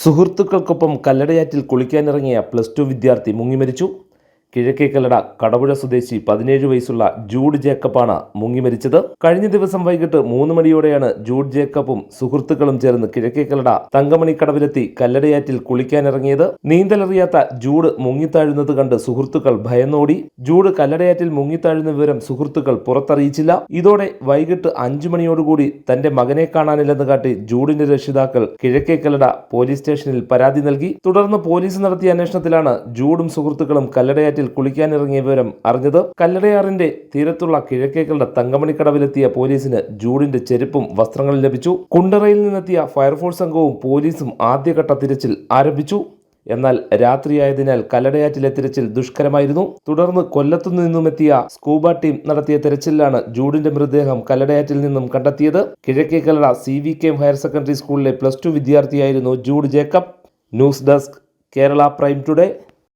സുഹൃത്തുക്കൾക്കൊപ്പം കല്ലടയാറ്റിൽ കുളിക്കാനിറങ്ങിയ plus two വിദ്യാർത്ഥി മുങ്ങിമരിച്ചു. കിഴക്കേക്കല്ലട കടപുഴ സ്വദേശി പതിനേഴ് വയസ്സുള്ള ജൂഡ് ജേക്കബാണ് മുങ്ങിമരിച്ചത് കഴിഞ്ഞ ദിവസം വൈകിട്ട് മൂന്ന് മണിയോടെയാണ് ജൂഡ് ജേക്കബും സുഹൃത്തുക്കളും ചേർന്ന് കിഴക്കേക്കല്ലട തങ്കമണി കടവിലെത്തി കല്ലടയാറ്റിൽ കുളിക്കാനിറങ്ങിയത്. നീന്തലറിയാത്ത ജൂഡ് മുങ്ങിത്താഴുന്നത് കണ്ട് സുഹൃത്തുക്കൾ ഭയന്നോടി. ജൂഡ് കല്ലടയാറ്റിൽ മുങ്ങിത്താഴുന്ന വിവരം സുഹൃത്തുക്കൾ പുറത്തറിയിച്ചില്ല. ഇതോടെ വൈകിട്ട് അഞ്ചു മണിയോടുകൂടി തന്റെ മകനെ കാണാനില്ലെന്ന് കാട്ടി ജൂഡിന്റെ രക്ഷിതാക്കൾ കിഴക്കേക്കല്ലട പോലീസ് സ്റ്റേഷനിൽ പരാതി നൽകി. തുടർന്ന് പോലീസ് നടത്തിയ അന്വേഷണത്തിലാണ് ജൂഡും സുഹൃത്തുക്കളും കല്ലടയാറ്റിൽ കുളിക്കാനിറങ്ങിയ വിവരം അറിഞ്ഞത് കല്ലടയാറിന്റെ തീരത്തുള്ള കിഴക്കേക്കളുടെ തങ്കമണിക്കടവിലെത്തിയ പോലീസിന് ജൂഡിന്റെ ചെരുപ്പും വസ്ത്രങ്ങളും ലഭിച്ചു. കുണ്ടറയിൽ നിന്നെത്തിയ ഫയർഫോഴ്സ് സംഘവും പോലീസും ആദ്യഘട്ട തിരച്ചിൽ ആരംഭിച്ചു. എന്നാൽ രാത്രിയായതിനാൽ കല്ലടയാറ്റിലെ തിരച്ചിൽ ദുഷ്കരമായിരുന്നു. തുടർന്ന് കൊല്ലത്തു നിന്നുമെത്തിയ സ്കൂബ ടീം നടത്തിയ തിരച്ചിലാണ് ജൂഡിന്റെ മൃതദേഹം കല്ലടയാറ്റിൽ നിന്നും കണ്ടെത്തിയത്. കിഴക്കേ Kallada C V K higher secondary സ്കൂളിലെ plus two വിദ്യാർത്ഥിയായിരുന്നു Jude Jacob. News desk Kerala prime today.